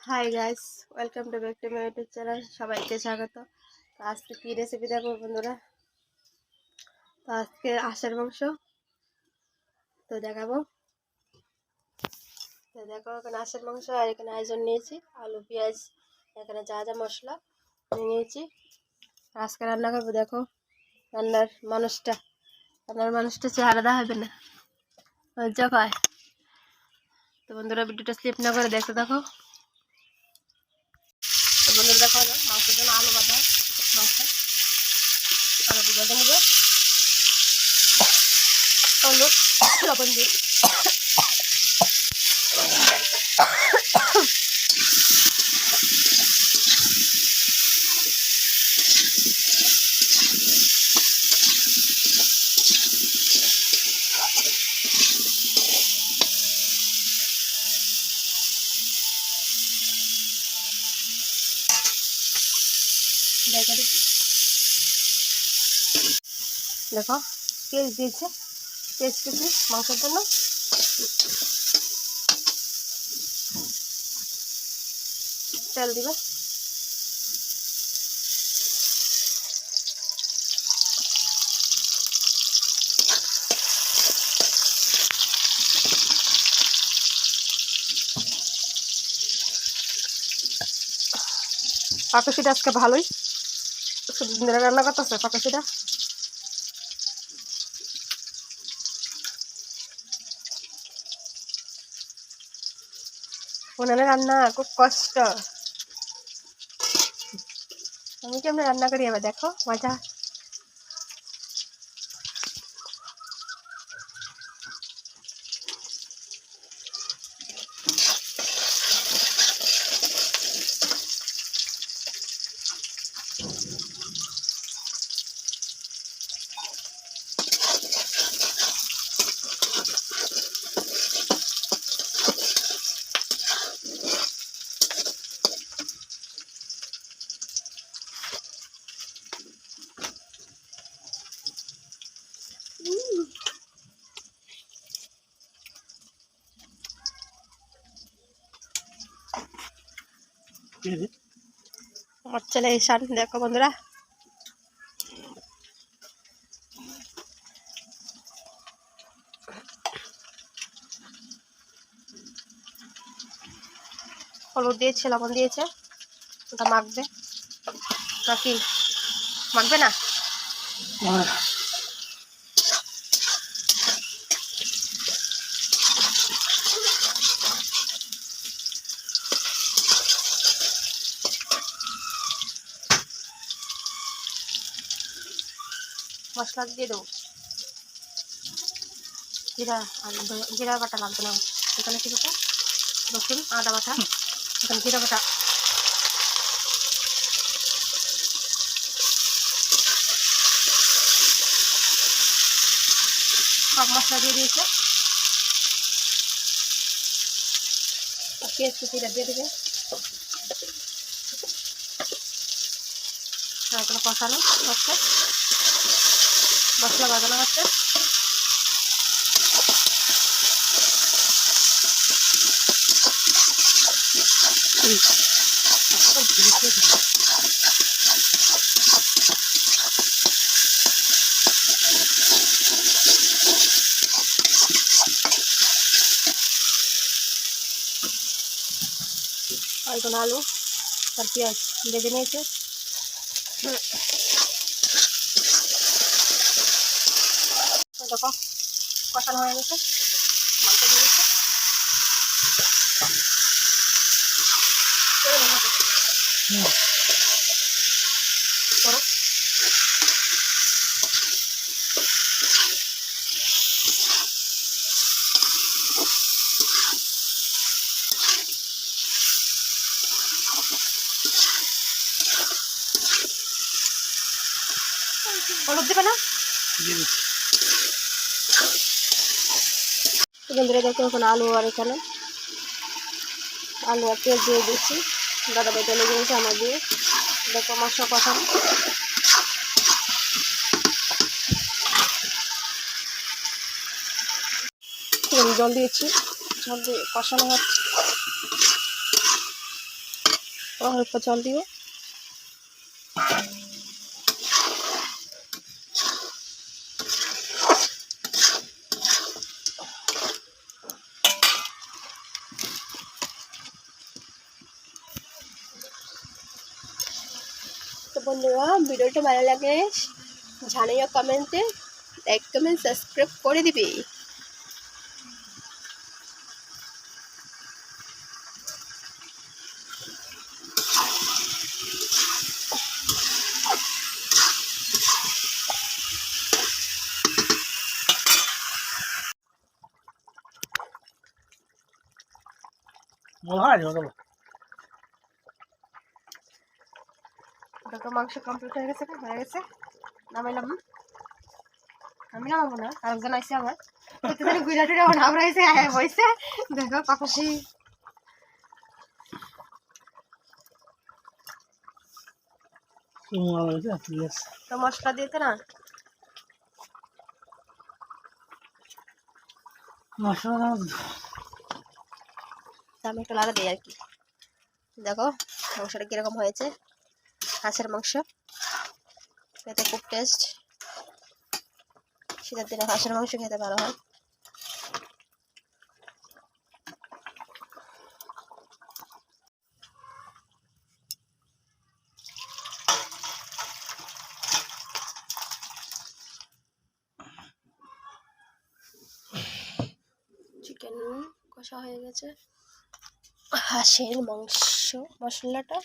Hi guys welcome to back to my YouTube channel সবাইকে স্বাগত। তো আজকে কী রেসিপি দেখো বন্ধুরা? তো আজকে আষাঢ় মাংস। তো দেখাবো। তো দেখো, এখানে আষাঢ় মাংস আর এখানে আয়োজন নিয়েছি। আলু, পেঁয়াজ, এখানে যা যা মশলা নিয়েছি। আজকে রান্না করব, দেখো, রান্নার মানুষটা। রান্নার মানুষটা চেহারা হবে না। লজ্জা পায়। তো বন্ধুরা, ভিডিওটা স্লিপ না করে দেখতে দেখো তো বন্ধুরা দেখো না মাংসের জন্য আলু বাঁধা মাংস বেঁধে নিবে হলুদ লবণ দিয়ে দেখো দেখি দেখো পেঁয়াজ দিয়েছে। পেঁয়াজ কেটে মাংসের জন্য। তেল দিবে। পাকশিটা আজকে ভালোই। রান্না করতেছে পাকশিটা। উনানে রান্না খুব কষ্ট। আমি কেমন রান্না করি এবার দেখো মজা। আমার ছেলে ঈশান দেখো বন্ধুরা। হলুদ দিয়েছে লবণ দিয়েছে ওটা মাখবে। নাকি মাখবে না। মশলা দিয়ে দেবো। জিরা জিরা বাটা লাগবে না এখানে কি বাটা রসুন, আদা বাটা, এখানে জিরা বাটা। সব মশলা দিয়ে দিয়েছে। পেঁয়াজ কুচিটা দিয়ে দেবে। তারপরে কষানো হচ্ছে। মশলা বাজানো হচ্ছে আর কোনো আলু আর পেঁয়াজ বেজে নিয়েছে এই দেখো কষানো হয়ে গেছে মাংস দিয়ে গেছে। হলুদ দেবে না বন্ধুরা দেখো এখন আলু আর এখানে আলু আর পেঁয়াজ দিয়ে দিচ্ছি। দাদা বেটে লেগে গেছে আমার দিয়ে। দেখো মশলা কষানো জল দিয়েছি। জল দিয়ে কষানো হচ্ছে। জল দিব বন্ধুরা ভিডিওটা ভালো লাগে জানিও কমেন্টে লাইক কমেন্ট সাবস্ক্রাইব করে দিবি। মনে হয় মাংস কমপ্লিট হয়ে গেছে? হয়ে গেছে। নামাইলাম আমি নামাবো না আরেকজন আইসে আমার। প্রতিদিন গুইরা টুইরা আইসে বইছে। দেখো তো মশলা দিতে না? মশলা আমি একটু লাগা দিই আর কি। দেখো মাংসটা কীরকম হয়েছে। হাঁসের মাংস। খেতে খুব টেস্ট শীতের দিনে হাঁসের মাংস খেতে ভালো হয়। চিকেন কষা হয়ে গেছে। হাঁসের মাংস মশলাটা।